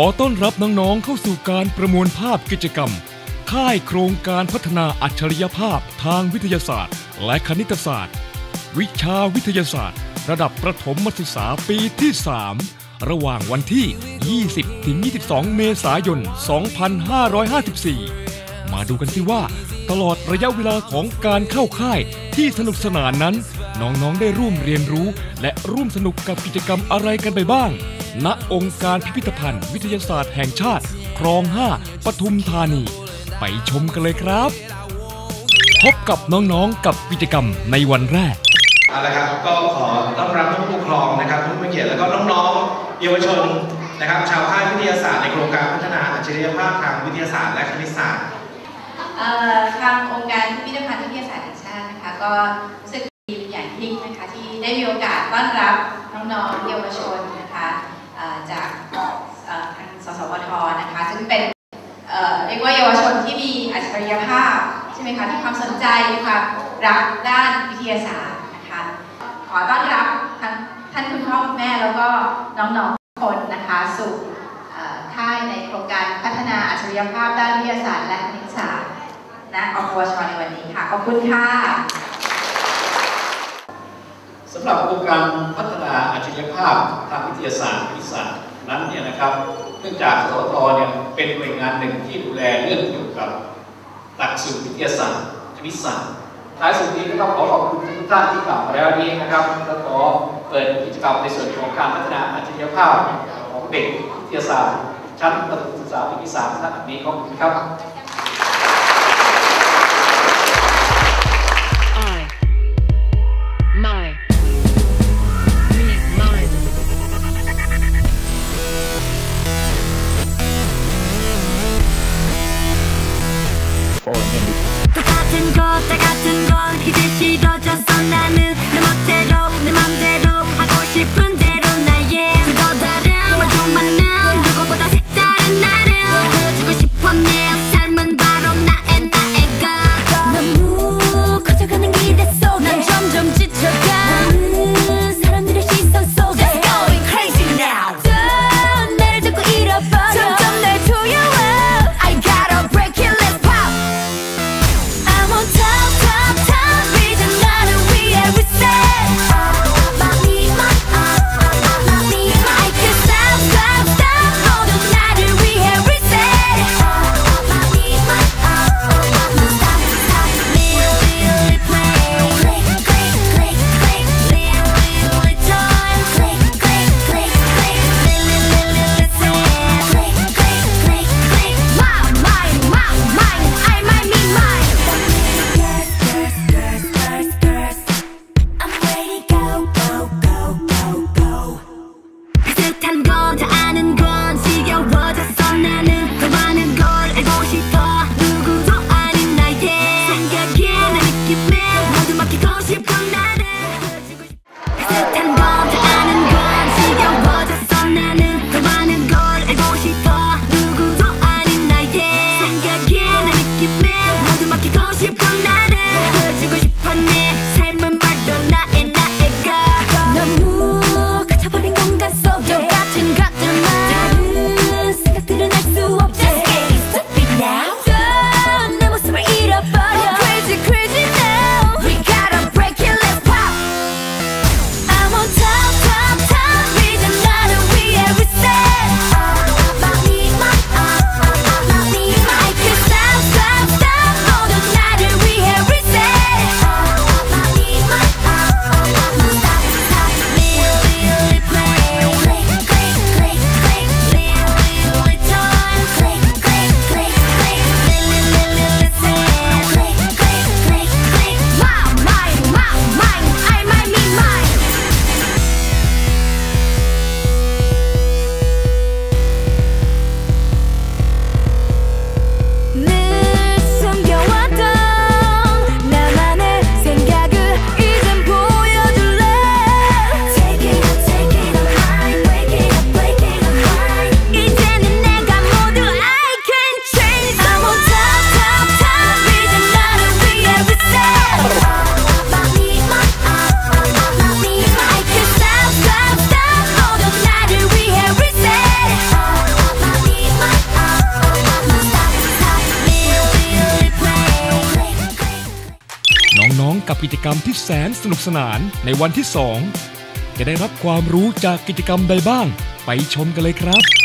อต้อนรับน้องๆเข้าสู่การประมวลภาพกิจกรรม ค่ายโครงการพัฒนาอัจฉริยภาพทางวิทยาศาสตร์ และคณิตศาสตร์ วิชาวิทยาศาสตร์ ระดับประถมศึกษาปีที่ 3 ระหว่างวันที่ 20ถึง22 เมษายน 2554 มาดูกันสิว่า ตลอดระยะเวลาของการเข้าค่ายที่สนุกสนานนั้น น้องๆได้ร่วมเรียนรู้ และร่วมสนุกกับกิจกรรมอะไรกันไปบ้าง ณองค์การพิพิธภัณฑ์ วิทยาศาสตร์แห่งชาติ คลอง 5 ปทุมธานี ไปชมกันเลยครับ พบกับน้องๆกับกิจกรรมในวันแรกเอาละครับก็ขอต้อนรับผู้ปกครองนะครับผู้มีเกียรติแล้วก็น้องๆเยาวชนนะครับ ชาวค่ายวิทยาศาสตร์ในโครงการพัฒนาอัจฉริยภาพทางวิทยาศาสตร์และคณิตศาสตร์เอ่อทางองค์การพิพิธภัณฑ์วิทยาศาสตร์แห่งชาตินะคะก็รู้สึกดีเป็นอย่างยิ่งนะคะที่ได้มีโอกาสต้อนรับน้องๆเยาวชน สนใจมีความรักด้านวิทยาศาสตร์นะคะ ขอต้อนรับทั้งท่านคุณพ่อคุณแม่แล้วก็น้องๆทุกคนนะคะสู่เอ่อค่ายในโครงการพัฒนาอัจฉริยภาพด้านวิทยาศาสตร์และคณิตศาสตร์ณอปวชในวันนี้ค่ะ ขอบคุณค่ะสำหรับโครงการพัฒนาอัจฉริยภาพทางวิทยาศาสตร์คณิตศาสตร์นั้นเนี่ยนะครับเนื่องจากสทเนี่ยเป็นหน่วยงานหนึ่งที่ดูแลเรื่องเกี่ยวกับหลักสูตรวิทยาศาสตร์ คณิตศน์ท้ายสุดนี้ก็ต้องขอขอบคุณทุกท่านที่กล่าวมาแล้วนี้นะครับ แล้วขอเปิดกิจกรรมในส่วนของการพัฒนาอัจฉริยภาพของเด็กวิทยาศาสตร์ชั้นประถมศึกษาปีที่สามท่านนี้ขอบคุณครับ กรรมที่แสนสนุกสนานในวันที่ 2 จะได้รับความรู้จากกิจกรรมใดบ้าง ไปชมกันเลยครับ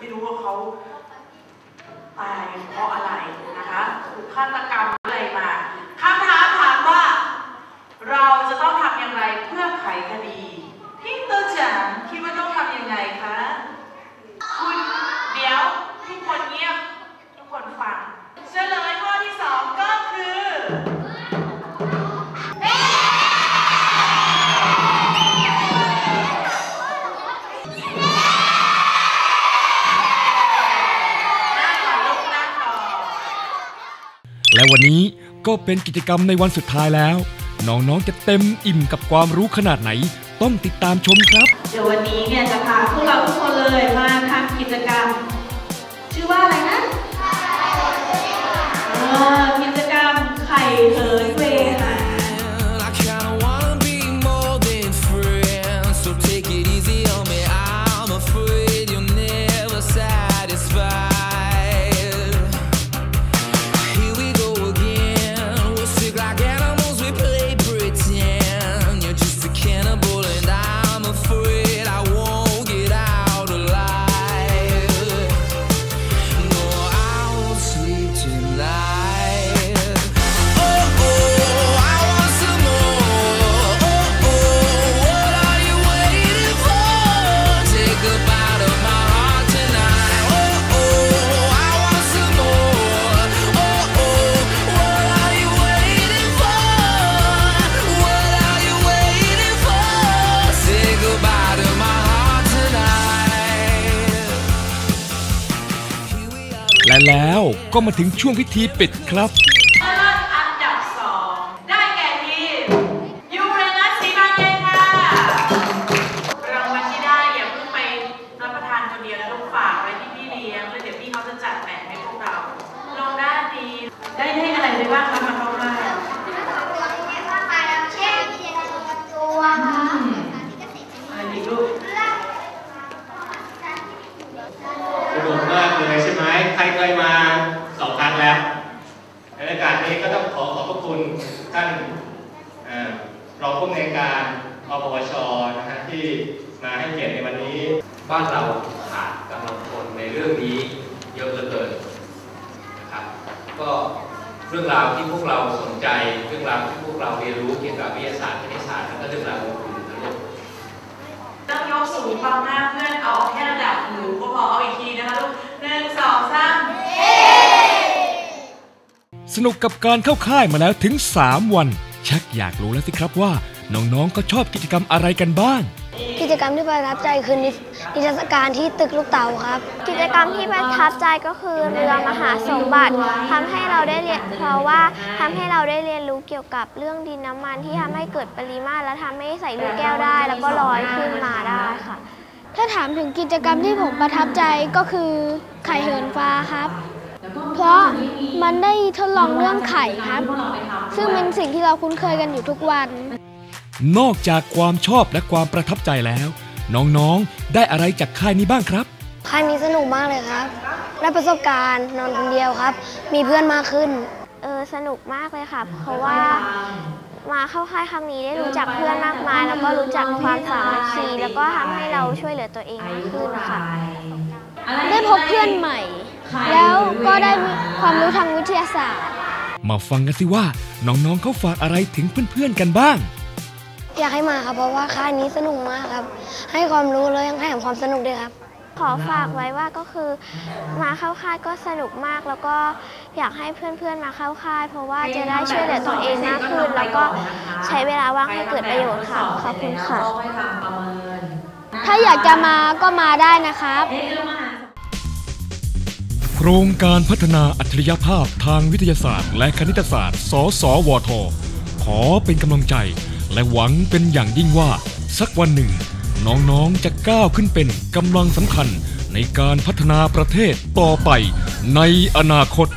ไม่รู้ว่าเขาตายเพราะอะไรนะคะถูกฆาต ก็เป็นกิจกรรมในวันสุดท้ายแล้ว น้องๆจะเต็มอิ่มกับความรู้ขนาดไหน ต้องติดตามชมครับ เดี๋ยววันนี้เนี่ยจะพาพวกเราทุก ก็มาถึงช่วงพิธีปิดครับ เลิศอันดับสองได้แก่ทีมยูเรนัสสีบานเย็นค่ะ รางวัลที่ได้อย่าเพิ่งไปรับประทานคนเดียวนะลูกฝากไว้ที่พี่เลี้ยงแล้วเดี๋ยวพี่เขาจะจัดแบ่งให้พวกเรา ลงด้านนี้ได้ได้อะไรไปบ้างคะมาเข้ามาอะไรอีกลูก สนุกมากเลยใช่ไหม ใครเคยมาสองครั้งแล้ว ในรายการนี้ก็ต้องขอขอบพระคุณท่านเอ่อรองผู้อำนวยการอปวชนะฮะที่มาให้เกียรติในวันนี้ บ้านเราขาดกำลังคนในเรื่องนี้เยอะเหลือเกินนะครับ ก็เรื่องราวที่พวกเราสนใจ เรื่องราวที่พวก เราเรียนรู้เกี่ยวกับวิทยาศาสตร์คณิตศาสตร์แล้วก็เรื่องราวอื่นๆนะลูกต้องยกสูงฟังหน้าเพื่อนเอาแค่ระดับหูก็พอเอาอีกทีนะคะลูกหนึ่งสองสามสนุกกับการเข้าค่ายมาแล้วถึง 3 วัน ชักอยากรู้แล้วสิครับว่า น้องๆก็ชอบกิจกรรมอะไรกันบ้างกิ จกรรมที่ประทับใจคือนินิทรรศการที่ตึกลูกเต๋าครับ กิจกรรมที่ประทับใจก็คือเรือมหาสมบัติทำให้เราได้เรียนเพราะว่าทำให้เราได้เรียนรู้เกี่ยวกับเรื่องดินน้ำมันที่ทำให้เกิดปริมาตรและทำให้ใส่ลูกแก้วได้ แล้วก็ลอยขึ้นมาได้ค่ะ ถ้าถามถึงกิจกรรมที่ผมประทับใจก็คือไข่เหินฟ้าครับ เพราะมันได้ทดลองเรื่องไข่ครับ ซึ่งเป็นสิ่งที่เราคุ้นเคยกันอยู่ทุกวัน นอกจากความชอบและความประทับใจแล้ว น้องๆ ได้อะไรจากค่ายนี้บ้างครับ ค่ายนี้สนุกมากเลยครับ ได้ประสบการณ์นอนคนเดียวครับ มีเพื่อนมากขึ้น เออสนุกมากเลยค่ะ เพราะว่ามาเข้าค่ายครั้งนี้ได้รู้จักเพื่อนมากมาย แล้วก็รู้จักความสามัคคีแล้วก็ทำให้เราช่วยเหลือตัวเองมากขึ้นนะคะได้พบเพื่อนใหม่ แล้วก็ได้ความรู้ทางวิทยาศาสตร์ มาฟังกันสิว่าน้องๆเขาฝากอะไรถึงเพื่อนๆกันบ้าง อยากให้มาครับเพราะว่าค่ายนี้สนุกมากครับ ให้ความรู้แล้วยังให้แถมความสนุกด้วยครับ ขอฝากไว้ว่าก็คือมาเข้าค่ายก็สนุกมาก แล้วก็อยากให้เพื่อนๆมาเข้าค่าย เพราะว่าจะได้ช่วยเหลือตัวเองมากขึ้น แล้วก็ใช้เวลาว่างให้เกิดประโยชน์ค่ะขอบคุณค่ะ ถ้าอยากจะมาก็มาได้นะครับโครงการพัฒนาอัจฉริยภาพทางวิทยาศาสตร์ และคณิตศาสตร์ สสวท ขอเป็นกำลังใจ และหวังเป็นอย่างยิ่งว่า สักวันหนึ่ง น้องๆจะก้าวขึ้นเป็นกำลังสำคัญในการพัฒนาประเทศต่อไปในอนาคต